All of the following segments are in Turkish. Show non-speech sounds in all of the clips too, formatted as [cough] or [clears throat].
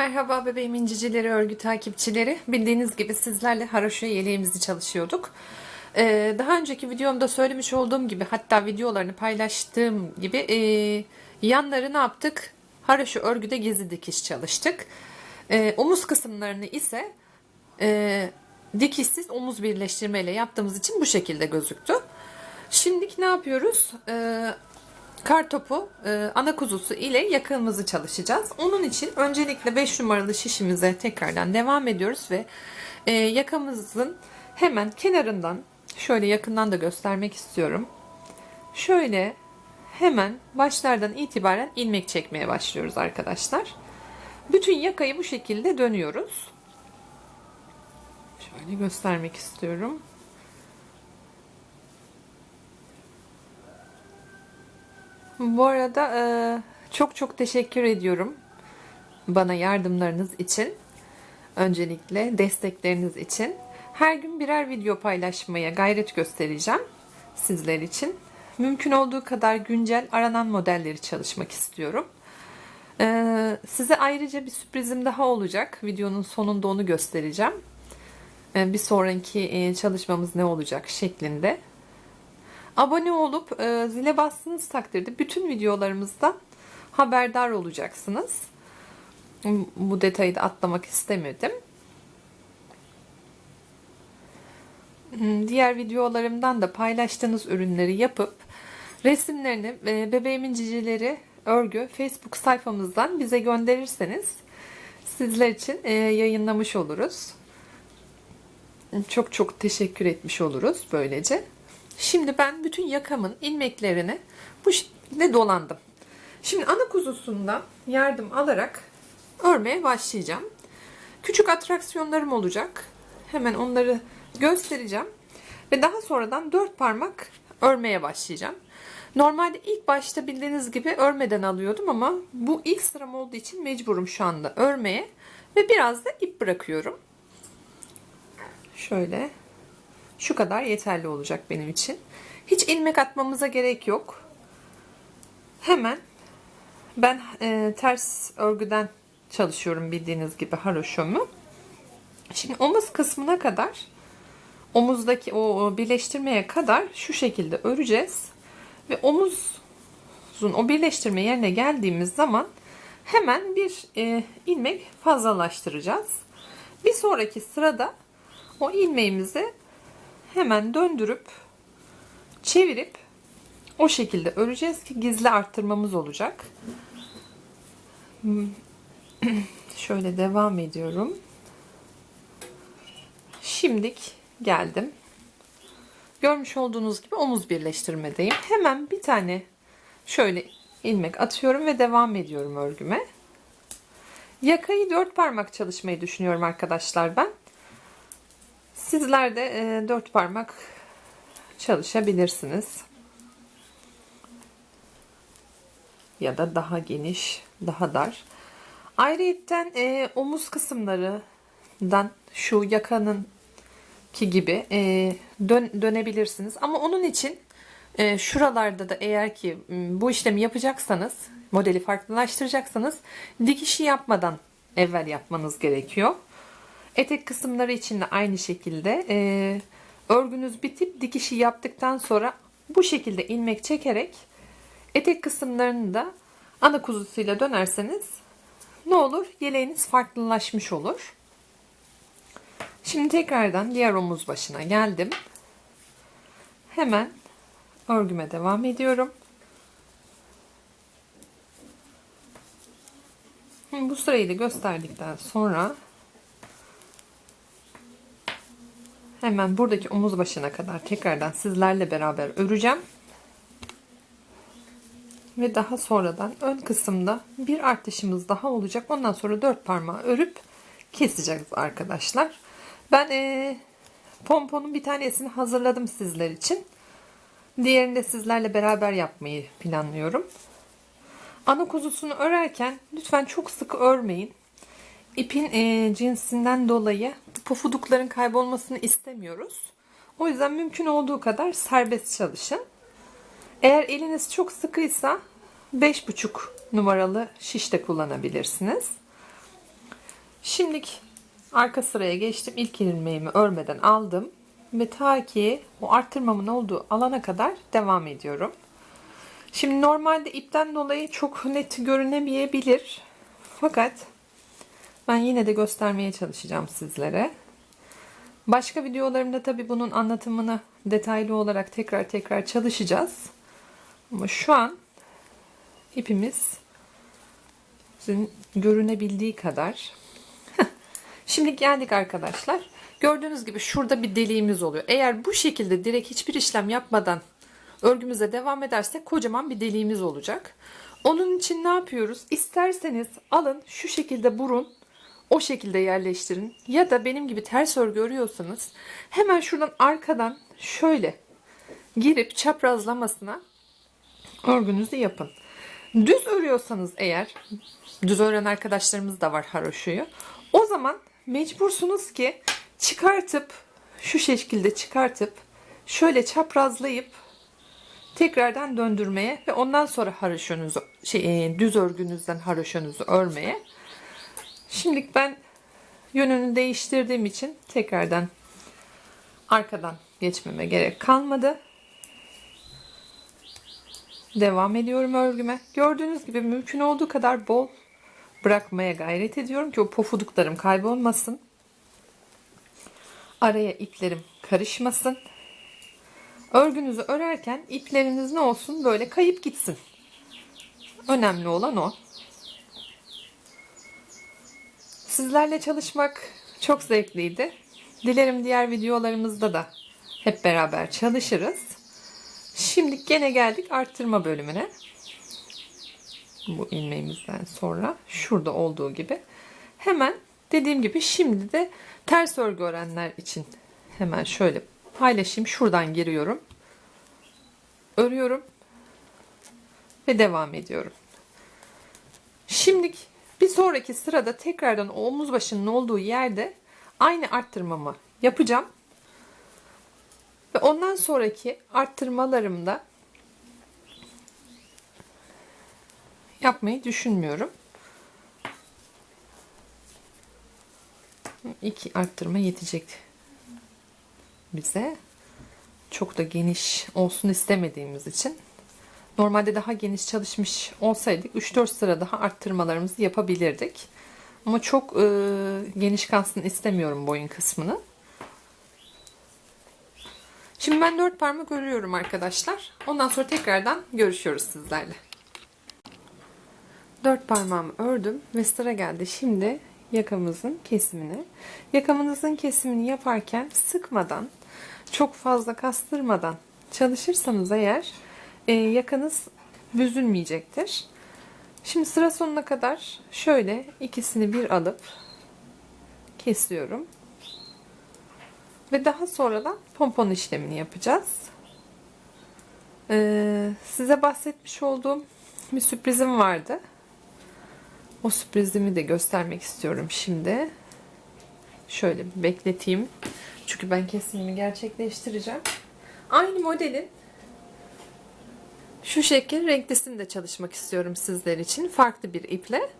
Merhaba bebeğim incicileri, örgü takipçileri. Bildiğiniz gibi sizlerle haroşa yeleğimizi çalışıyorduk. Ee, daha önceki videomda söylemiş olduğum gibi hatta videolarını paylaştığım gibi e, yanları ne yaptık? Haroşa örgüde gezi dikiş çalıştık. Ee, omuz kısımlarını ise e, dikişsiz omuz birleştirmeyle yaptığımız için bu şekilde gözüktü. Şimdiki ne yapıyoruz? Ee, kartopu e, ana kuzusu ile yakığımızı çalışacağız. Onun için öncelikle 5 numaralı şişimize tekrardan devam ediyoruz ve e, yakamızın hemen kenarından şöyle yakından da göstermek istiyorum. Şöyle hemen başlardan itibaren ilmek çekmeye başlıyoruz arkadaşlar. Bütün yakayı bu şekilde dönüyoruz. Şöyle göstermek istiyorum. Bu arada e, çok çok teşekkür ediyorum bana yardımlarınız için. Öncelikle destekleriniz için. Her gün birer video paylaşmaya gayret göstereceğim sizler için. Mümkün olduğu kadar güncel aranan modelleri çalışmak istiyorum. E, size ayrıca bir sürprizim daha olacak. Videonun sonunda onu göstereceğim. E, bir sonraki çalışmamız ne olacak şeklinde. Abone olup e, zile bastığınız takdirde bütün videolarımızdan haberdar olacaksınız. Bu detayı da atlamak istemedim. Diğer videolarımdan da paylaştığınız ürünleri yapıp resimlerini e, bebeğimin cicileri örgü Facebook sayfamızdan bize gönderirseniz sizler için e, yayınlamış oluruz. Çok çok teşekkür etmiş oluruz böylece. Şimdi ben bütün yakamın ilmeklerini bu şekilde dolandım. Şimdi ana kuzusundan yardım alarak örmeye başlayacağım. Küçük atraksiyonlarım olacak. Hemen onları göstereceğim. Ve daha sonradan dört parmak örmeye başlayacağım. Normalde ilk başta bildiğiniz gibi örmeden alıyordum ama bu ilk sıram olduğu için mecburum şu anda örmeye. Ve biraz da ip bırakıyorum. Şöyle şu kadar yeterli olacak benim için. Hiç ilmek atmamıza gerek yok. Hemen ben e, ters örgüden çalışıyorum bildiğiniz gibi haroşomu. Şimdi omuz kısmına kadar omuzdaki o birleştirmeye kadar şu şekilde öreceğiz. Ve omuzun o birleştirme yerine geldiğimiz zaman hemen bir e, ilmek fazlalaştıracağız. Bir sonraki sırada o ilmeğimizi hemen döndürüp çevirip o şekilde öreceğiz ki gizli arttırmamız olacak. [clears throat] Şöyle devam ediyorum. Şimdik geldim. Görmüş olduğunuz gibi omuz birleştirmedeyim. Hemen bir tane şöyle ilmek atıyorum ve devam ediyorum örgüme. Yakayı dört parmak çalışmayı düşünüyorum arkadaşlar ben. Sizler de e, dört parmak çalışabilirsiniz. Ya da daha geniş, daha dar. Ayrıyetten e, omuz kısımlarından şu yakanın ki gibi e, dön, dönebilirsiniz. Ama onun için e, şuralarda da eğer ki bu işlemi yapacaksanız, modeli farklılaştıracaksanız dikişi yapmadan evvel yapmanız gerekiyor. Etek kısımları için de aynı şekilde e, örgünüz bitip dikişi yaptıktan sonra bu şekilde ilmek çekerek etek kısımlarını da ana kuzusuyla dönerseniz ne olur? Yeleğiniz farklılaşmış olur. Şimdi tekrardan diğer omuz başına geldim. Hemen örgüme devam ediyorum. Bu sırayı da gösterdikten sonra Hemen buradaki omuz başına kadar tekrardan sizlerle beraber öreceğim. Ve daha sonradan ön kısımda bir artışımız daha olacak. Ondan sonra dört parmağı örüp keseceğiz arkadaşlar. Ben e, pomponun bir tanesini hazırladım sizler için. Diğerini de sizlerle beraber yapmayı planlıyorum. Ana kuzusunu örerken lütfen çok sık örmeyin ipin e, cinsinden dolayı pofudukların kaybolmasını istemiyoruz. O yüzden mümkün olduğu kadar serbest çalışın. Eğer eliniz çok sıkıysa 5,5 numaralı şiş de kullanabilirsiniz. Şimdilik arka sıraya geçtim. İlk ilmeğimi örmeden aldım. Ve ta ki o arttırmamın olduğu alana kadar devam ediyorum. Şimdi normalde ipten dolayı çok net görünemeyebilir. Fakat ben yine de göstermeye çalışacağım sizlere. Başka videolarımda tabii bunun anlatımını detaylı olarak tekrar tekrar çalışacağız. Ama şu an ipimiz görünebildiği kadar. [laughs] Şimdi geldik arkadaşlar. Gördüğünüz gibi şurada bir deliğimiz oluyor. Eğer bu şekilde direkt hiçbir işlem yapmadan örgümüze devam edersek kocaman bir deliğimiz olacak. Onun için ne yapıyoruz? İsterseniz alın şu şekilde burun o şekilde yerleştirin. Ya da benim gibi ters örgü örüyorsanız hemen şuradan arkadan şöyle girip çaprazlamasına örgünüzü yapın. Düz örüyorsanız eğer düz ören arkadaşlarımız da var haroşoyu. O zaman mecbursunuz ki çıkartıp şu şekilde çıkartıp şöyle çaprazlayıp tekrardan döndürmeye ve ondan sonra haroşonuzu şey, düz örgünüzden haroşonuzu örmeye. Şimdilik ben yönünü değiştirdiğim için tekrardan arkadan geçmeme gerek kalmadı. Devam ediyorum örgüme. Gördüğünüz gibi mümkün olduğu kadar bol bırakmaya gayret ediyorum ki o pofuduklarım kaybolmasın. Araya iplerim karışmasın. Örgünüzü örerken ipleriniz ne olsun böyle kayıp gitsin. Önemli olan o. Sizlerle çalışmak çok zevkliydi. Dilerim diğer videolarımızda da hep beraber çalışırız. Şimdi gene geldik arttırma bölümüne. Bu ilmeğimizden sonra şurada olduğu gibi. Hemen dediğim gibi şimdi de ters örgü örenler için hemen şöyle paylaşayım. Şuradan giriyorum. Örüyorum. Ve devam ediyorum. Şimdi bir sonraki sırada tekrardan omuz başının olduğu yerde aynı arttırmamı yapacağım. Ve ondan sonraki arttırmalarımda yapmayı düşünmüyorum. İki arttırma yetecek bize. Çok da geniş olsun istemediğimiz için. Normalde daha geniş çalışmış olsaydık 3-4 sıra daha arttırmalarımızı yapabilirdik. Ama çok e, geniş kalsın istemiyorum boyun kısmını. Şimdi ben 4 parmak örüyorum arkadaşlar. Ondan sonra tekrardan görüşüyoruz sizlerle. 4 parmağımı ördüm ve sıra geldi şimdi yakamızın kesimine. Yakamınızın kesimini yaparken sıkmadan, çok fazla kastırmadan çalışırsanız eğer e, yakanız büzülmeyecektir. Şimdi sıra sonuna kadar şöyle ikisini bir alıp kesiyorum. Ve daha sonra da pompon işlemini yapacağız. Ee, size bahsetmiş olduğum bir sürprizim vardı. O sürprizimi de göstermek istiyorum şimdi. Şöyle bir bekleteyim. Çünkü ben kesimimi gerçekleştireceğim. Aynı modelin şu şekil renklisini de çalışmak istiyorum sizler için. Farklı bir iple.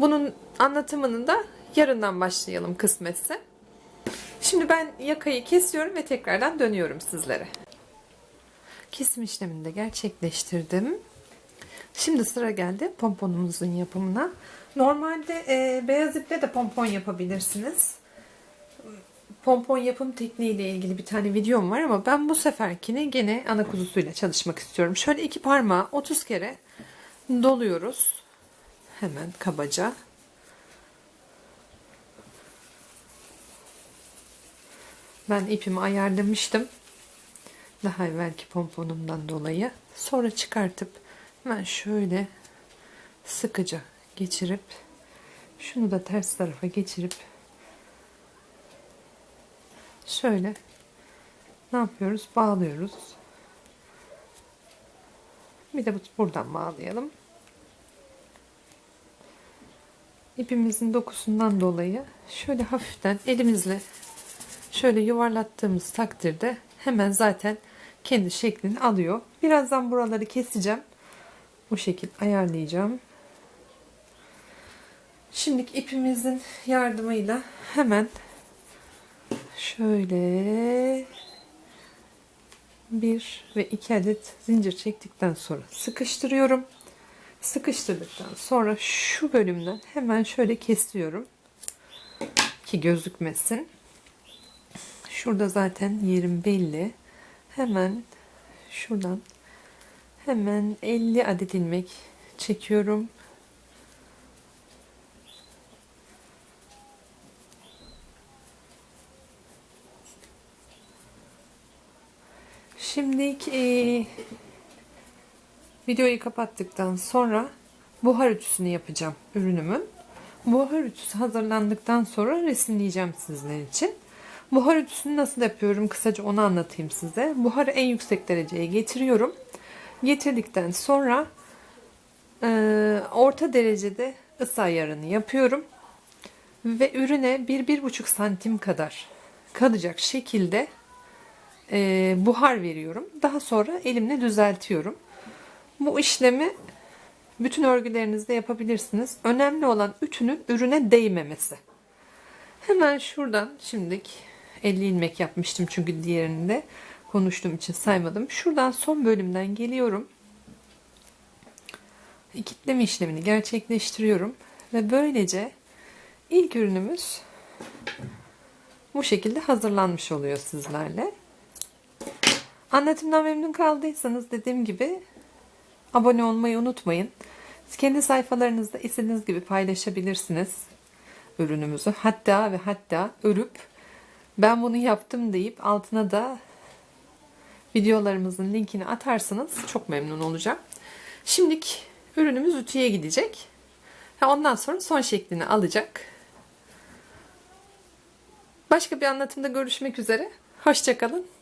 Bunun anlatımını da yarından başlayalım kısmetse. Şimdi ben yakayı kesiyorum ve tekrardan dönüyorum sizlere. Kesim işlemini de gerçekleştirdim. Şimdi sıra geldi pomponumuzun yapımına. Normalde e, beyaz iple de pompon yapabilirsiniz. Pompon yapım tekniği ile ilgili bir tane videom var ama ben bu seferkini gene ana kuzusuyla çalışmak istiyorum. Şöyle iki parmağı 30 kere doluyoruz. Hemen kabaca. Ben ipimi ayarlamıştım. Daha evvelki pomponumdan dolayı. Sonra çıkartıp hemen şöyle sıkıca geçirip şunu da ters tarafa geçirip şöyle ne yapıyoruz? Bağlıyoruz. Bir de buradan bağlayalım. İpimizin dokusundan dolayı şöyle hafiften elimizle şöyle yuvarlattığımız takdirde hemen zaten kendi şeklini alıyor. Birazdan buraları keseceğim. Bu şekil ayarlayacağım. Şimdi ipimizin yardımıyla hemen şöyle bir ve iki adet zincir çektikten sonra sıkıştırıyorum. Sıkıştırdıktan sonra şu bölümden hemen şöyle kesiyorum ki gözükmesin. Şurada zaten yerim belli. Hemen şuradan hemen 50 adet ilmek çekiyorum. Şimdi e, videoyu kapattıktan sonra buhar ütüsünü yapacağım ürünümün. Buhar ütüsü hazırlandıktan sonra resimleyeceğim sizler için. Buhar ütüsünü nasıl yapıyorum kısaca onu anlatayım size. Buharı en yüksek dereceye getiriyorum. Getirdikten sonra e, orta derecede ısı ayarını yapıyorum. Ve ürüne 1-1,5 santim kadar kalacak şekilde e, buhar veriyorum. Daha sonra elimle düzeltiyorum. Bu işlemi bütün örgülerinizde yapabilirsiniz. Önemli olan ütünün ürüne değmemesi. Hemen şuradan şimdilik 50 ilmek yapmıştım çünkü diğerinde konuştuğum için saymadım. Şuradan son bölümden geliyorum. Kitleme işlemini gerçekleştiriyorum ve böylece ilk ürünümüz bu şekilde hazırlanmış oluyor sizlerle. Anlatımdan memnun kaldıysanız dediğim gibi abone olmayı unutmayın. Kendi sayfalarınızda istediğiniz gibi paylaşabilirsiniz ürünümüzü. Hatta ve hatta örüp ben bunu yaptım deyip altına da videolarımızın linkini atarsanız çok memnun olacağım. Şimdilik ürünümüz ütüye gidecek. Ondan sonra son şeklini alacak. Başka bir anlatımda görüşmek üzere. Hoşçakalın.